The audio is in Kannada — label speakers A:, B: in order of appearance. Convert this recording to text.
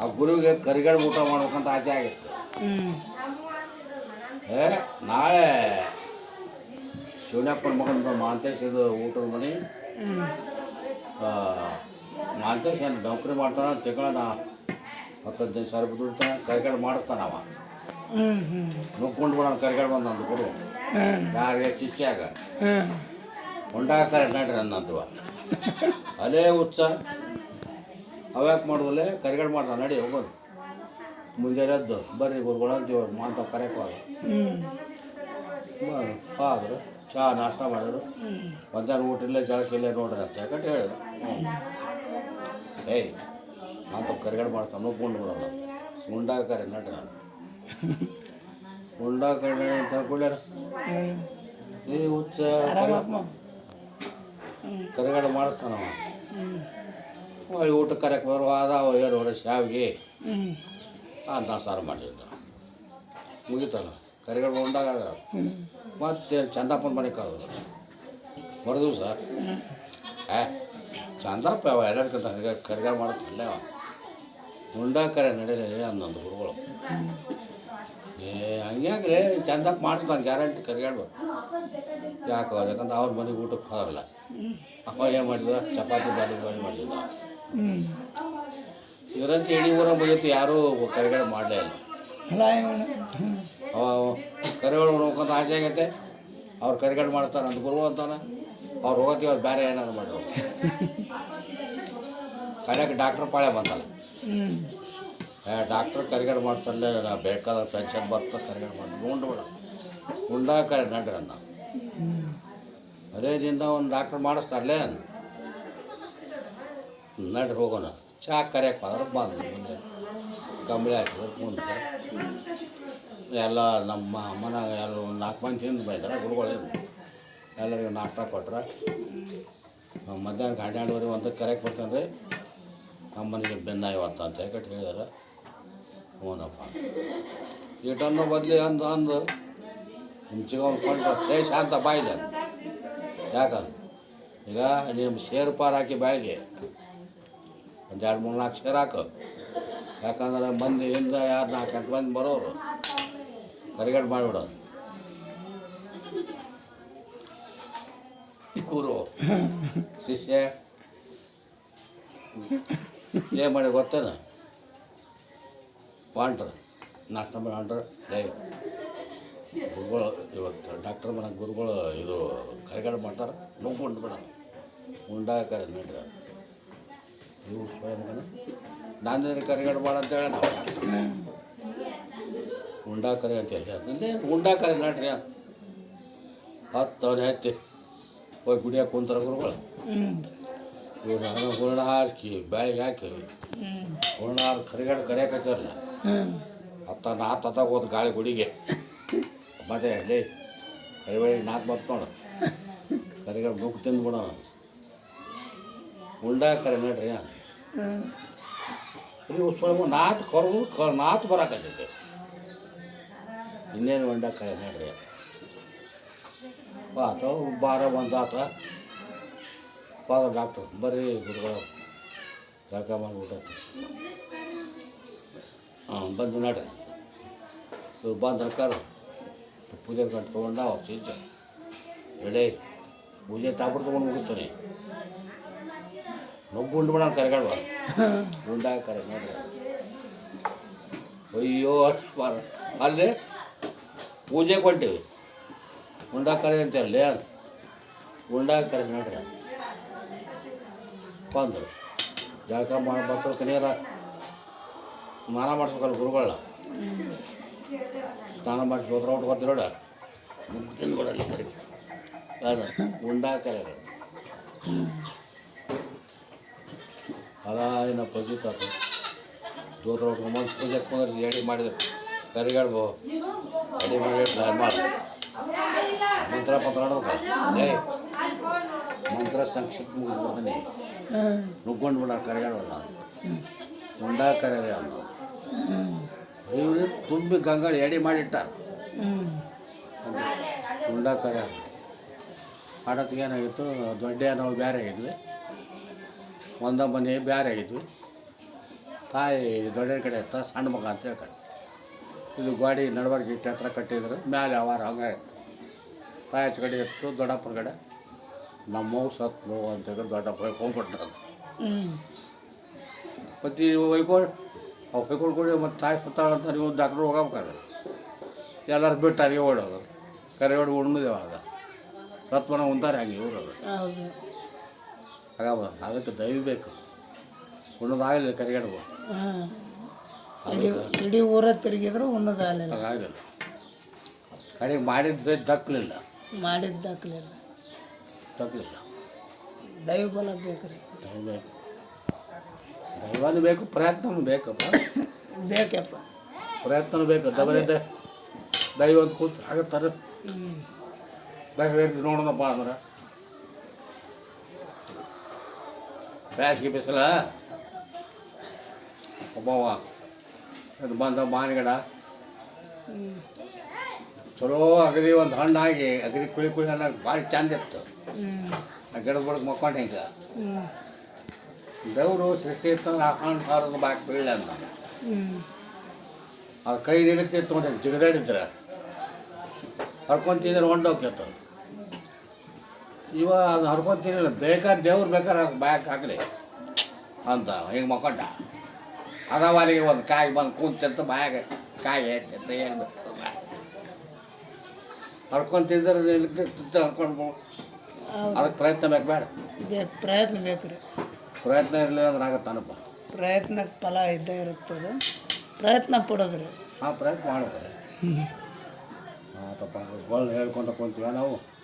A: ಆ ಗುರುವಿಗೆ ಕರಿಗಡೆ ಊಟ ಮಾಡ್ಬೇಕಂತ ಆಸೆ ಆಗಿತ್ತು. ಏ ನಾಳೆ ಶಿವನಪ್ಪನ ಮಗನ ಮಾಂತೇಶ್ ಇದು ಊಟದ ಮನೆ. ಮಾಂತೇಶ್ ಏನು ನೌಕರಿ ಮಾಡ್ತಾನೆ ತಿಂಗಳ ಹತ್ತು ಹದಿನೈದು ಸಾವಿರ ರೂಪಾಯಿ ದುಡಿತಾನೆ ಕರಿಗಡೆ ಮಾಡಿಸ್ತಾನೆ ಅವ. ನುಗ್ಕೊಂಡು ಬಿಡೋಣ ಕರಿಗಡೆ ಬಂದ ಅಂದು ಗುರು. ಯಾರಿಗೆ ಶಿಷ್ಯಾಗ
B: ಹಾಂ
A: ಹೊಂಡಾಕರೆ ನಡ್ರಿ ಅನ್ನಂತವ ಅಲೇ ಹುಚ್ಚ. ಅವ್ಯಾಕೆ ಮಾಡುವಲ್ಲೇ ಕರಿಗಡೆ ಮಾಡ್ತಾನೆ ನಡಿ ಹೋಗೋದು. ಮುಂಜಾನೆ ಎದ್ದು ಬರ್ರಿ ಗುರುಗಳು ಅಂತೀವಿ ಹೋದ
B: ಹ್ಞೂ
A: ಆದರು ಚಹಾ ನಾಷ್ಟ ಮಾಡಿದ್ರು. ಮಧ್ಯಾಹ್ನ ಊಟ ಇಲ್ಲೇ ಜಳಕ್ಕೆ ಇಲ್ಲೇ ನೋಡ್ರಿ ಅಂತ ಯಾಕಂತ ಹೇಳಿದ್ರು. ಏಯ್ ಮಾಂತ ಕರಿಗಡೆ ಮಾಡ್ತಾನೆ ಬಿಡೋದು. ಬಿಡೋಣ ಉಂಡಾಕರೆ ನಟ್ರಿ ನಾನು ಉಂಡಾಕರೆ ಅಂತ ಕೂಡ್ಯಾರ ಈ ಹುಚ್ಚ ಕರಿಗಡೆ ಮಾಡಿಸ್ತಾನವ. ಹೊಳ್ಳಿ ಊಟ ಕರೆಕ್ಟ್ ಬರುವ ಅದಾವ ಏಳುವರೆ ಶಾವಿಗೆ. ಅಂತ ಸಾರು ಮಾಡಿದ್ದ ಮುಗಿತಲ್ಲ? ಕರಿಗಳು ಉಂಡಾಗ ಮತ್ತೆ ಚಂದಪ್ಪನ ಮನೆ ಕರೆದು ಹೊಡೆದು ಸರ್ ಏ ಚಂದಪ್ಪ ಯಾವ ಎಲ್ಲರಿಗಿಂತ ಕರಿಗಾರ ಮಾಡುತ್ತಲ್ಲ ಉಂಡಾ ಕರೆ ನಡೀಲಿ ಅನ್ನೊಂದು ಹುಡುಗಳು ಏ ಹಂಗ್ಯಾಕ್ರೆ ಚಂದಪ್ಪ ಮಾಡ್ತಾನೆ ಗ್ಯಾರಂಟಿ ಕರಿಗಾಡ್ಬೇಕು ಯಾಕೆ, ಯಾಕಂದ್ರೆ ಅವ್ರ ಮನೆಗೆ ಊಟಕ್ಕೆ ಹೋಗಲ್ಲ. ಅಪ್ಪ ಏನು ಮಾಡಿದ ಚಪಾತಿ ಬಾಡಿ ಬಾಡಿ ಮಾಡಿದ
B: ಹ್ಞೂ
A: ಇದರಂತೆ ಇಡೀ ಊರ ಮುಗಿತು ಯಾರೂ ಕರೆಗಳು ಮಾಡಲೇ ಇಲ್ಲ. ಕರೆಗಳು ನೋಡ್ಕೊಂತ ಆಸೆ ಆಗೈತೆ. ಅವ್ರು ಕರೆಗಳು ಮಾಡ್ತಾರೆ ಅಂತ ಗುರು ಅಂತಾನೆ. ಅವ್ರು ಹೋಗತ್ತೀವಿ ಅವ್ರು ಬೇರೆ ಏನಾದ್ರು ಮಾಡಿದ್ರು ಕಡೆಗೆ ಡಾಕ್ಟ್ರ್ ಪಾಳೆ ಬಂತಲ್ಲ ಡಾಕ್ಟ್ರ್ ಕರಿಗಡೆ ಮಾಡ್ಸಲ್ಲೇ ನಾ ಬೇಕಾದ ಪೆನ್ಷನ್ ಬರ್ತಾ ಕರಿಗಡೆ ಮಾಡಿ. ಉಂಡು ಬಿಡ. ಉಂಡಾ ಕರೆ ನಡ್ರಿ ಅನ್ನ ಅದೇ ದಿನ ಒಂದು ಡಾಕ್ಟ್ರ್ ಮಾಡಿಸ್ತಾರಲ್ಲೇ ನಡ್ರಿ ಹೋಗೋಣ. ಚಾ ಕರೆಯಕ್ಕೆ ಹೋದ್ರೆ ಬಂದು ಮುಂದೆ. ಕಂಬಳಿ ಹಾಕಿದ್ರು ಮುಂದೆ ಎಲ್ಲ ನಮ್ಮ ಅಮ್ಮನಾಗ ಎಲ್ಲ ನಾಲ್ಕು ಮಂದಿ ತಿಂದು ಬೈತಾರೆ ಗುರುಗಳೇನು ಎಲ್ಲರಿಗೂ ನಾಷ್ಟ ಕೊಟ್ರೆ. ಮಧ್ಯಾಹ್ನ ಹನ್ನೆರಡುವರೆ ಒಂದು ಕರೆಕ್ಟ್ ಬರ್ತಾನೆ ರೀ ಅಮ್ಮನಿಗೆ ಮನೆಗೆ ಬೆನ್ನ ಇವತ್ತು ಅಂತ ಯಾಕಟ್ಟು ಹೇಳಿದಾರೆ. ಹ್ಞೂನಪ್ಪ ಈಟನ್ನು ಬದಲಿ ಅಂದು ಅಂದು ಮುಂಚಿಗೆ ಕೊಂಡ್ರೆ. ದೇಶ ಅಂತ ಬಾಯಿಲ್ಲ ಯಾಕಂದ್ರೆ ಈಗ ನಿಮ್ಮ ಶೇರು ಪಾರು ಹಾಕಿ ಬ್ಯಾಳಿಗೆ ಒಂದು ಎರಡು ಮೂರು ನಾಲ್ಕು ಶೇರ್ ಹಾಕು. ಯಾಕಂದ್ರೆ ಮಂದಿ ಹಿಂದ ಯಾರು ನಾಲ್ಕು ಎಂಟು ಮಂದಿ ಬರೋರು. ಕರಿಗಡೆ ಮಾಡಿಬಿಡೋದು ಚಿಕ್ಕೂರು ಶಿಷ್ಯ. ಏನು ಮಾಡಿ ಗೊತ್ತೇನ? ಪಾಂಡ್ರ. ನಾಷ್ಟ ಆಂಡ್ರ ದೈವ ಗುರುಗಳು ಇವತ್ತು ಡಾಕ್ಟರ್ ಮನೆ ಗುರುಗಳು ಇದು ಕರಿಗಡೆ ಮಾಡ್ತಾರೆ. ನೋಡ್ಕೊಂಡು ಬಿಡ. ಉಂಡಾಕರೆ ನೋಡ್ರಿ. ಇವು ಮಗನ ನಾನು ಕರಿಗಡೆ ಮಾಡ ಅಂತ ಹೇಳ ಉಂಡಾ ಕರಿ ಅಂತ ಹೇಳಿ. ಅದನ್ನೇ ಉಂಡಾಕರೆ ನಾಟ್ರಿ ಹತ್ತು ಹತ್ತಿ. ಹೋಗಿ ಗುಡಿಯಾಗ ಕುಂತಾರ ಗುರುಗಳು. ನಾನು ಹೂರ್ಣ ಹಾಕಿ ಬ್ಯಾಳಿಗೆ ಹಾಕಿ. ಹೂರ್ಣ ಕರಿಗಡೆ ಕರಿಯಾಕತ್ತಾರಲ್ಲ ಹತ್ತ ನಾತ್ ಹತ್ತ ಹೋದ ಗಾಳಿ ಗುಡಿಗೆ. ಮತ್ತೆ ಲೇ, ಕರಿಬೇಳಿ ನಾಲ್ಕು ಬರ್ತ ನೋಡು. ಕರಿಗಡೆ ನುಗ್ಗು ತಿಂದ್ಬಿಡೋಣ. ಉಂಡಾ ಕರೆ ನೋಡ್ರಿ. ಇಲ್ಲಿ ಸ್ವಲ್ಪ ನಾತ್ ಕರು ಕ, ನಾತ್ ಬರಾಕತ್ತೈತೆ. ಇನ್ನೇನು ಉಂಡ ಕರೆ ನೋಡ್ರಿ ಆತ ಬಾರ ಆತ. ಪಾದ ಡಾಕ್ಟ್ರು, ಬರ್ರಿ ಗುರುಗಳು. ಜಾಗ ಮಾಡಿಬಿಟ್ಟೈತಿ. ಹಾಂ ಬಂದು ನೋಡ್ರಿ. ಸೊ ಬಂದು ಕರು, ಪೂಜೆ ಕಂಡು ತೊಗೊಂಡ ಸೀಜ ಎಡೆ ಪೂಜೆ ತಾಪಡ್ ತೊಗೊಂಡು ಮುಗಿಸ್ತಾನೆ ನೊಬ್ಬು ಉಂಡು ಅಂತ ಕರೆಗಾಡುವ ಉಂಡಾಗ ಕರೆ ನೋಡ್ರಿ. ಅಯ್ಯೋ, ಅಷ್ಟು ಅಲ್ಲಿ ಪೂಜೆ ಹೊಂಟೀವಿ. ಉಂಡಾ ಕರೆ ಅಂತೇಳಿ ಉಂಡಾಗ ಕರೆ ನೋಡ್ರಿ. ಬಂದರು. ಜಳಕ ಮಾಡಿ ಬರ್ತಾರೆ ಕನಿಯರ. ಸ್ನಾನ ಮಾಡಿಸ್ಬೇಕಲ್ಲ ಗುರುಗಳ ಸ್ನಾನ ಮಾಡಿ ಹೋದ್ರೆ ಉಟ್ಕೊತೀವಿ ನೋಡ. ಮುಗ್ದು ತಿಂದ್ಬಿಡಲ್ಲ ಕರೆ ಅದು ಉಂಡಾ ಕರೆ ಅದು. ಅದ ಏನ ಪಜಿತಾತ ದೋತ್ರ ಉಟ್ಕೊಂಬಂದು ಪೂಜೆ ಕುಂದ್ರೆ ಎಡಿ ಮಾಡಿದೆ ಕರಿಗಾಡ್ಬೋ. ಎಡಿ ಮಾಡಿ ಇಟ್ಲ ಮಾಡಿ. ಮಂತ್ರ ಪತ್ರ ಏಯ್ ಮಂತ್ರ ಸಂಕ್ಷಿಪ್ತ ಮುಗಿಸ್ಬಿಡ್ತೀನಿ. ನುಗ್ಗೊಂಡು ಬಿಡ ಕರಿಗಾಡೋದ ಮುಂಡ ಕರೆಯ ಇವರು ತುಂಬಿ ಗಂಗಾಳ ಎಡಿ ಮಾಡಿಟ್ಟಾರ. ಮುಂಡ ಅಂದ್ರೆ ಆಡತ್ತಿಗೆ ಏನಾಗಿತ್ತು? ದೊಡ್ಡ ನಾವು ಬೇರೆ ಆಗಿದ್ವಿ ಒಂದ ಮನೆ ಬೇರೆ ಆಗಿದ್ವಿ ತಾಯಿ ದೊಡ್ಡ ಕಡೆ ಇತ್ತ ಸಣ್ಣ ಮಗ ಅಂತ ಹೇಳ್ಕೊಂಡು. ಇದು ಗಾಡಿ ನಡವರ್ಗೆ ಇಟ್ಟು ಹತ್ರ ಕಟ್ಟಿದ್ರು ಮೇಲೆ ಅವಾರ ಹಂಗೆ ಇತ್ತು. ತಾಯಿ ಕಡೆ ಇತ್ತು ದೊಡ್ಡಪ್ಪನ ಕಡೆ. ನಮ್ಮ ಸತ್ತು ಅಂತ ಹೇಳಿ ದೊಡ್ಡಪ್ಪ ಫೋನ್ ಅದು. ಮತ್ತು ಇವು ಹೊಯ್ಕೊಂಡು ಅವು ಹೊಯ್ಕೊಂಡು ಕೊಡಿ ಮತ್ತು ತಾಯಿ ಸತ್ತಾಳ ಅಂತ ನೀವು ಡಾಕ್ಟ್ರು ಹೋಗಬೇಕಾದ್ರೆ. ಎಲ್ಲರೂ ಬಿಟ್ಟಾರೆ ಓಡೋದು. ಕರೆ ಓಡಿ ಉಣ್ಣುದೇವ ಆಗ ಸತ್ವನ ಉಂತಾರೆ ಹಂಗೆ ಇವರು ಆಗ ಅದಕ್ಕೆ ದಯಬೇಕು ಉಣ್ಣೋದಾಗಲಿಲ್ಲ ಕರಿಗಡ್ಬು.
B: ಇಡೀ ಇಡೀ ಊರ ತಿರುಗಿದ್ರು ಉಣ್ಣದಾಗಲಿಲ್ಲ.
A: ಆಗಲಿಲ್ಲ ಕಡೆಗೆ ಮಾಡಿದ್ದು ದಕ್ಕಲಿಲ್ಲ
B: ಮಾಡಿದ್ದು
A: ದಕ್ಕಲಿಲ್ಲ
B: ದೈವ ಬಲ ಬೇಕು ರೀ
A: ದಯಬೇಕು ದೈವನೂ ಬೇಕು ಪ್ರಯತ್ನನೂ ಬೇಕಪ್ಪ.
B: ಬೇಕಪ್ಪ.
A: ಪ್ರಯತ್ನನೂ ಬೇಕು. ದಬರಿದ್ದೆ ದೈವ ಅಂತ ಕೂತು ಆಗತ್ತಾರೆ ದೈವ ನೋಡೋಣಪ್ಪ ಅಂದ್ರೆ. ಬ್ಯಾಸ್ಗೆ ಬಿಸಿಲ? ಒಬ್ಬವ ಅದು ಬಂದ ಮಾನಗಡ ಚಲೋ ಅಗದಿ ಒಂದು ಹಣ್ಣಾಗಿ ಅಗದಿ ಕುಳಿ ಕುಳಿ ಹಣ್ಣಾಗಿ ಭಾಳ ಚಂದ ಇತ್ತು. ಆ ಗಿಡದ ಬಡಕ್ ಮಕ್ಕೊಂಡು ಹಿಂಗೆ ದೇವರು ಸೃಷ್ಟಿ ಇತ್ತಂದ್ರೆ ಆ ಹಣ್ಣು ಸಾರದ ಬಾಕಿ ಬೀಳ ಅಂತ ಅದು ಕೈ ನಿಲ್ತಿತ್ತು ಅಂತ ಜಿಗದಾಡಿದ್ರೆ. ಹರ್ಕೊಂತಿದ್ರೆ ಹೊಂಡೋಗ್ತಿತ್ತು. ಇವ ಅದು ಬೇಕಾದ ದೇವ್ರು ಬೇಕಾದ್ರೆ ಅದು ಬ್ಯಾಗ್ ಹಾಕಲಿ. ಅಂತ ಈಗ ಮಕ್ಕೊಂಡ. ಅದಾವಲಿಗೆ ಒಂದು ಕಾಯಿ ಬಂದು ಕೂತಂತ ಬಾಯಾಗ ಕಾಯಿ ಎತ್ತಿತ್ತು ಏನು ಹರ್ಕೊಂಡು ತಿಂದ್ರೆ ನಿಲ್ತಿತ್ತು ಹರ್ಕೊಂಡು ಅದಕ್ಕೆ ಪ್ರಯತ್ನ ಬೇಕು ಬೇಡ.
B: ಬೇಕು ಪ್ರಯತ್ನ ಬೇಕು ರೀ.
A: ಪ್ರಯತ್ನ ಇರಲಿಲ್ಲ ಅಂದ್ರೆ ಆಗತ್ತಾನಪ್ಪ
B: ಪ್ರಯತ್ನಕ್ಕೆ ಫಲ ಇದ್ದೇ ಇರುತ್ತದೆ. ಪ್ರಯತ್ನ ಪಡೋದ್ರಿ.
A: ಹಾಂ ಪ್ರಯತ್ನ ಮಾಡೋದು
B: ಹ್ಞೂ
A: ತಪ್ಪ ಹೇಳ್ಕೊಂತ ಕುಂತೀವ ನಾವು.